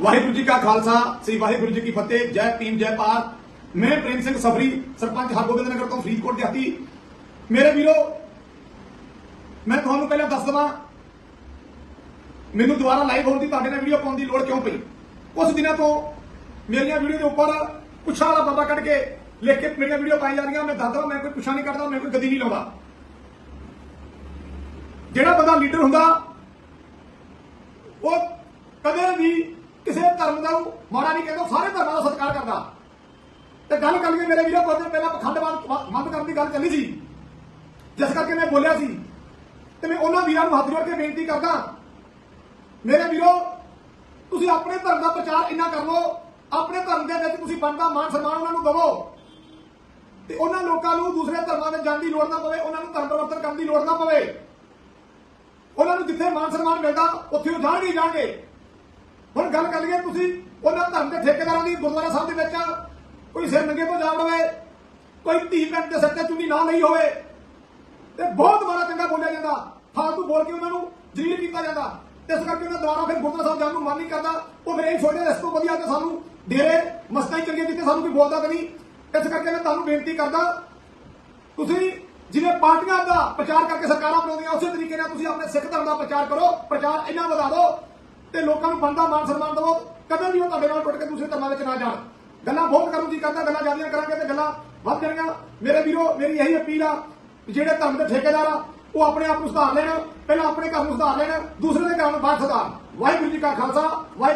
ਵਾਹਿਗੁਰੂ ਜੀ ਕਾ ਖਾਲਸਾ, ਸ੍ਰੀ ਵਾਹਿਗੁਰੂ ਜੀ ਕੀ ਫਤਿਹ, ਜੈ ਭੀਮ, ਜੈ ਭਾਰਤ। ਮੈਂ ਪ੍ਰੇਮ ਸਿੰਘ ਸਫਰੀ ਸਰਪੰਚ ਹਰਗੋਬਿੰਦ ਨਗਰ ਤੋਂ ਫਰੀਦਕੋਟ ਦਿਹਾਤੀ। ਮੇਰੇ ਵੀਰੋ, ਮੈਂ ਤੁਹਾਨੂੰ ਪਹਿਲਾਂ ਦੱਸ ਦਵਾਂ, ਮੈਨੂੰ ਦੁਬਾਰਾ ਲਾਈਵ ਹੋਣ ਦੀ ਤੁਹਾਡੇ ਨਾਲ ਵੀਡੀਓ ਪਾਉਣ ਦੀ ਲੋੜ ਕਿਉਂ ਪਈ? ਉਸ ਦਿਨਾਂ ਤੋਂ ਮੇਰੀਆਂ ਵੀਡੀਓ ਦੇ ਉੱਪਰ ਪੁੱਛਾਂ ਵਾਲਾ ਬਾਬਾ ਕੱਢ ਕੇ ਲਿਖ ਕੇ ਮੇਰੀਆਂ ਵੀਡੀਓ ਪਾਈ ਜਾ ਰਹੀਆਂ। ਮੈਂ ਦੱਸਦਾ ਮੈਂ ਕੋਈ ਪੁੱਛਾਂ ਨਹੀਂ ਕਰਦਾ, ਮੈਂ ਕੋਈ ਗਦੀ ਨਹੀਂ ਲਾਉਂਦਾ। ਜਿਹੜਾ ਬੰਦਾ ਲੀਡਰ ਹੁੰਦਾ, ਉਹ ਕਦੇ ਵੀ ਕਿਸੇ ਧਰਮ ਦਾ ਮਾੜਾ ਨਹੀਂ ਕਹਿੰਦਾ ਸਾਰੇ ਧਰਮਾਂ ਦਾ ਸਤਿਕਾਰ ਕਰਦਾ। ਤੇ ਗੱਲ ਕਰ ਲਈਏ, ਮੇਰੇ ਵੀਰੋ ਕੁਝ ਪਹਿਲਾਂ ਪਖੰਡਵਾਦ ਬੰਦ ਕਰਨ ਦੀ ਗੱਲ ਚੱਲੀ ਸੀ। ਜਿਸ ਕਰਕੇ ਮੈਂ ਬੋਲਿਆ ਸੀ। ਤੇ ਮੈਂ ਉਹਨਾਂ ਵੀਰਾਂ ਨੂੰ ਹੱਥ ਜੋੜ ਕੇ ਬੇਨਤੀ ਕਰਦਾ, ਮੇਰੇ ਵੀਰੋ, ਤੁਸੀਂ ਆਪਣੇ ਧਰਮ ਦਾ ਪ੍ਰਚਾਰ ਇੰਨਾ ਕਰ ਲਓ, ਆਪਣੇ ਧਰਮ ਦੇ ਵਿੱਚ ਤੁਸੀਂ ਬਣਦਾ ਮਾਨ ਸਨਮਾਨ ਉਹਨਾਂ ਨੂੰ ਦਿਵੋ। ਤੇ ਉਹਨਾਂ ਲੋਕਾਂ ਨੂੰ ਦੂਸਰੇ ਧਰਮਾਂ ਵਿੱਚ ਜਾਣ ਦੀ ਲੋੜ ਨਾ ਪਵੇ, ਉਹਨਾਂ ਨੂੰ ਧਰਮ ਪਰਿਵਰਤਨ ਕਰਨ ਦੀ ਲੋੜ ਨਾ ਪਵੇ। ਉਹਨਾਂ ਨੂੰ ਜਿੱਥੇ ਮਾਨ ਸਨਮਾਨ ਮਿਲਦਾ, ਉੱਥੇ ਉਹ ਜਾਣਗੇ ਜਾਣਗੇ। ਹੁਣ ਗੱਲ ਕਰ ਲਈਏ ਤੁਸੀਂ, ਉਹਨਾਂ ਧਰਮ ਦੇ ਠੇਕੇਦਾਰਾਂ ਦੀ, ਗੁਰਦੁਆਰਾ ਸਾਹਿਬ ਦੇ ਵਿੱਚ ਕੋਈ ਸਿਰ ਨੰਗੇ ਤੋਂ ਜਾ ਵੜਵੇ, ਕੋਈ ਧੀ ਭੈਣ ਦੇ ਸਿਰ ਚੁੰਨੀ ਨਾ ਲਈ ਹੋਵੇ, ਤੇ ਬਹੁਤ ਮਾੜਾ ਚੰਗਾ ਬੋਲਿਆ ਜਾਂਦਾ। ਫਾਲਤੂ ਬੋਲ ਕੇ ਉਹਨਾਂ ਨੂੰ ਜਲੀਲ ਕੀਤਾ ਜਾਂਦਾ। ਇਸ ਕਰਕੇ ਉਹਨਾਂ ਦੁਆਰਾ ਫਿਰ ਗੁਰਦੁਆਰਾ ਸਾਹਿਬ ਜਾਣ ਨੂੰ ਮਨ ਨਹੀਂ ਕਰਦਾ। ਉਹ ਫਿਰ ਇਹ ਸੋਚਦੇ ਇਸ ਤੋਂ ਵਧੀਆ ਤੇ ਸਾਨੂੰ ਡੇਰੇ ਮਸਤਾਂ ਹੀ ਚੰਗੀਆਂ ਜਿੱਥੇ ਸਾਨੂੰ ਕੋਈ ਬੋਲਦਾ ਤਾਂ ਨਹੀਂ। ਇਸ ਕਰਕੇ ਮੈਂ ਤੁਹਾਨੂੰ ਬੇਨਤੀ ਕਰਦਾ, ਤੁਸੀਂ ਜਿਵੇਂ ਪਾਰਟੀਆਂ ਦਾ ਪ੍ਰਚਾਰ ਕਰਕੇ ਸਰਕਾਰਾਂ ਬਣਾਉਂਦੀਆਂ, ਉਸੇ ਤਰੀਕੇ ਨਾਲ ਤੁਸੀਂ ਆਪਣੇ ਸਿੱਖ ਧਰਮ ਦਾ ਪ੍ਰਚਾਰ ਕਰੋ, ਪ੍ਰਚਾਰ ਇੰਨਾ ਵਧਾ ਦਿਓ। ਤੇ ਲੋਕਾਂ ਨੂੰ ਬੰਦਾ ਮਾਨ ਸਨਮਾਨ ਦਿਵੋ, ਕਦੇ ਵੀ ਉਹ ਤੁਹਾਡੇ ਨਾਲ ਟੁੱਟ ਕੇ ਦੂਸਰੇ ਧਰਮਾਂ ਵਿੱਚ ਨਾ ਜਾਣ। ਗੱਲਾਂ ਬਹੁਤ ਕਰਨ ਦੀ ਕਰਦਾ, ਗੱਲਾਂ ਜ਼ਿਆਦੀਆਂ ਕਰਾਂਗੇ ਤੇ ਗੱਲਾਂ ਵੱਧ ਜਾਣਗੀਆਂ ਮੇਰੇ ਵੀਰੋ, ਮੇਰੀ ਇਹੀ ਅਪੀਲ ਆ ਕਿ ਜਿਹੜੇ ਧਰਮ ਦੇ ਠੇਕੇਦਾਰ ਆ, ਉਹ ਆਪਣੇ ਆਪ ਨੂੰ ਸੁਧਾਰ ਲੈਣ, ਪਹਿਲਾਂ ਆਪਣੇ ਘਰ ਨੂੰ ਸੁਧਾਰ ਲੈਣ, ਦੂਸਰੇ ਦੇ ਘਰ ਨੂੰ ਬਾਅਦ ਸੁਧਾਰ। ਵਾਹਿਗੁਰੂ ਜੀ ਕਾ ਖਾਲਸਾ ਵਾਹਿਗੁਰੂ